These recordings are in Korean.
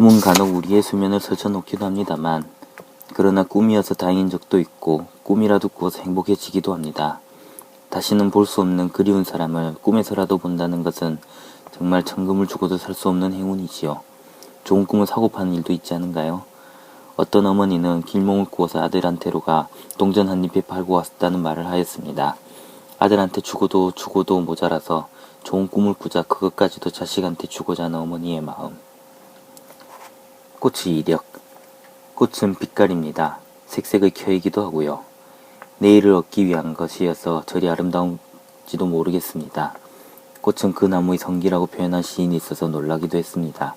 꿈은 간혹 우리의 수면을 설쳐놓기도 합니다만 그러나 꿈이어서 다행인 적도 있고 꿈이라도 꾸어서 행복해지기도 합니다. 다시는 볼 수 없는 그리운 사람을 꿈에서라도 본다는 것은 정말 천금을 주고도 살 수 없는 행운이지요. 좋은 꿈을 사고 파는 일도 있지 않은가요? 어떤 어머니는 길몽을 구워서 아들한테로 가 동전 한 입에 팔고 왔다는 말을 하였습니다. 아들한테 주고도 주고도 모자라서 좋은 꿈을 꾸자 그것까지도 자식한테 주고자 하는 어머니의 마음. 꽃의 이력. 꽃은 빛깔입니다. 색색의 켜이기도 하고요. 내일을 얻기 위한 것이어서 저리 아름다운지도 모르겠습니다. 꽃은 그 나무의 성기라고 표현한 시인이 있어서 놀라기도 했습니다.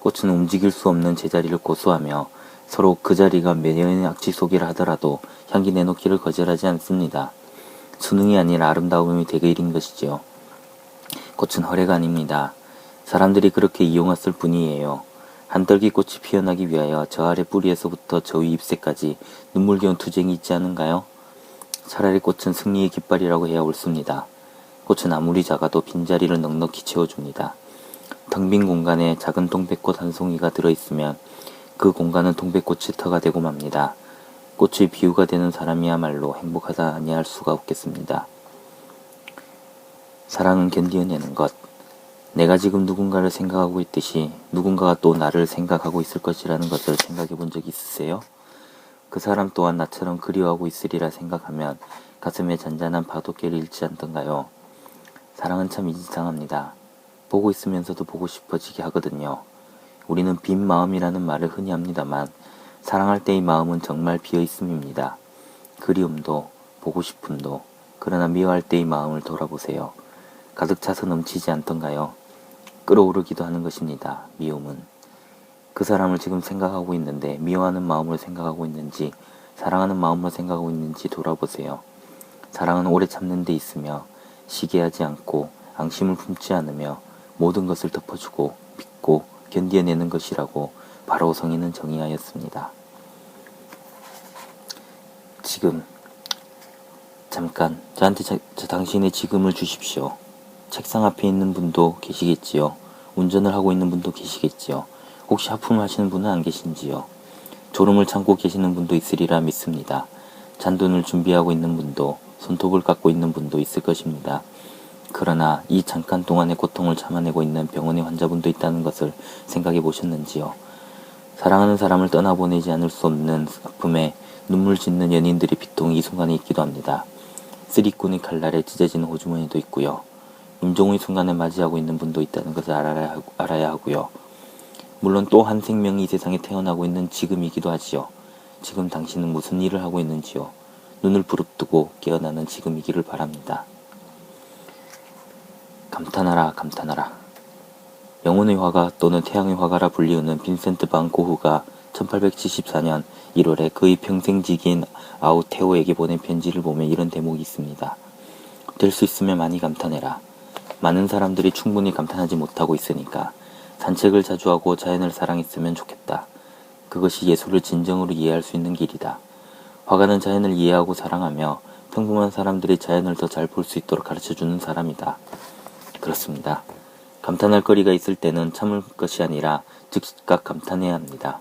꽃은 움직일 수 없는 제자리를 고수하며 서로 그 자리가 매년의 악취 속이라 하더라도 향기 내놓기를 거절하지 않습니다. 수능이 아니라 아름다움이 대개일인 것이지요. 꽃은 허례가 아닙니다. 사람들이 그렇게 이용했을 뿐이에요. 한떨기 꽃이 피어나기 위하여 저 아래 뿌리에서부터 저 위 잎새까지 눈물겨운 투쟁이 있지 않은가요? 차라리 꽃은 승리의 깃발이라고 해야 옳습니다. 꽃은 아무리 작아도 빈자리를 넉넉히 채워줍니다. 텅 빈 공간에 작은 동백꽃 한 송이가 들어있으면 그 공간은 동백꽃이 터가 되고 맙니다. 꽃의 비유가 되는 사람이야말로 행복하다 아니할 수가 없겠습니다. 사랑은 견디어내는 것. 내가 지금 누군가를 생각하고 있듯이 누군가가 또 나를 생각하고 있을 것이라는 것을 생각해 본 적 있으세요? 그 사람 또한 나처럼 그리워하고 있으리라 생각하면 가슴에 잔잔한 파도깨를 잃지 않던가요? 사랑은 참 이상합니다. 보고 있으면서도 보고 싶어지게 하거든요. 우리는 빈 마음이라는 말을 흔히 합니다만 사랑할 때의 마음은 정말 비어 있음입니다. 그리움도 보고 싶음도 그러나 미워할 때의 마음을 돌아보세요. 가득 차서 넘치지 않던가요? 끌어오르기도 하는 것입니다. 미움은. 그 사람을 지금 생각하고 있는데 미워하는 마음으로 생각하고 있는지 사랑하는 마음으로 생각하고 있는지 돌아보세요. 사랑은 오래 참는 데 있으며 시기하지 않고 앙심을 품지 않으며 모든 것을 덮어주고 믿고 견뎌내는 것이라고 바로 성인은 정의하였습니다. 지금 잠깐 저한테 자, 저 당신의 지금을 주십시오. 책상 앞에 있는 분도 계시겠지요. 운전을 하고 있는 분도 계시겠지요. 혹시 하품을 하시는 분은 안 계신지요. 졸음을 참고 계시는 분도 있으리라 믿습니다. 잔돈을 준비하고 있는 분도 손톱을 깎고 있는 분도 있을 것입니다. 그러나 이 잠깐 동안의 고통을 참아내고 있는 병원의 환자분도 있다는 것을 생각해 보셨는지요? 사랑하는 사람을 떠나보내지 않을 수 없는 아픔에 눈물 짓는 연인들의 비통이 이 순간에 있기도 합니다. 쓰리꾼의 칼날에 찢어지는 호주머니도 있고요. 임종의 순간을 맞이하고 있는 분도 있다는 것을 알아야, 알아야 하고요. 물론 또 한 생명이 이 세상에 태어나고 있는 지금이기도 하지요. 지금 당신은 무슨 일을 하고 있는지요. 눈을 부릅뜨고 깨어나는 지금이기를 바랍니다. 감탄하라 감탄하라. 영혼의 화가 또는 태양의 화가라 불리우는 빈센트 반 고흐가 1874년 1월에 그의 평생지기인 아우테오에게 보낸 편지를 보면 이런 대목이 있습니다. 될 수 있으면 많이 감탄해라. 많은 사람들이 충분히 감탄하지 못하고 있으니까 산책을 자주 하고 자연을 사랑했으면 좋겠다. 그것이 예술을 진정으로 이해할 수 있는 길이다. 화가는 자연을 이해하고 사랑하며 평범한 사람들이 자연을 더 잘 볼 수 있도록 가르쳐 주는 사람이다. 그렇습니다. 감탄할 거리가 있을 때는 참을 것이 아니라 즉각 감탄해야 합니다.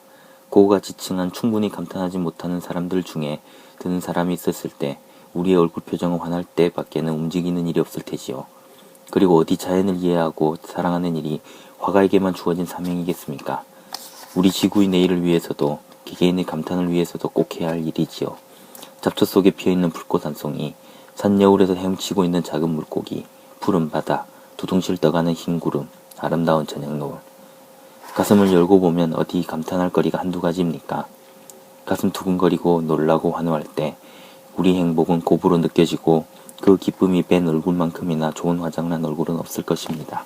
고우가 지칭한 충분히 감탄하지 못하는 사람들 중에 드는 사람이 있었을 때 우리의 얼굴 표정은 환할 때 밖에는 움직이는 일이 없을 테지요. 그리고 어디 자연을 이해하고 사랑하는 일이 화가에게만 주어진 사명이겠습니까? 우리 지구의 내일을 위해서도 개개인의 감탄을 위해서도 꼭 해야 할 일이지요. 잡초 속에 피어있는 불꽃 한 송이, 산 여울에서 헤엄치고 있는 작은 물고기, 푸른 바다, 두둥실 떠가는 흰 구름, 아름다운 저녁 노을. 가슴을 열고 보면 어디 감탄할 거리가 한두 가지입니까? 가슴 두근거리고 놀라고 환호할 때 우리 행복은 고부로 느껴지고 그 기쁨이 뺀 얼굴만큼이나 좋은 화장난 얼굴은 없을 것입니다.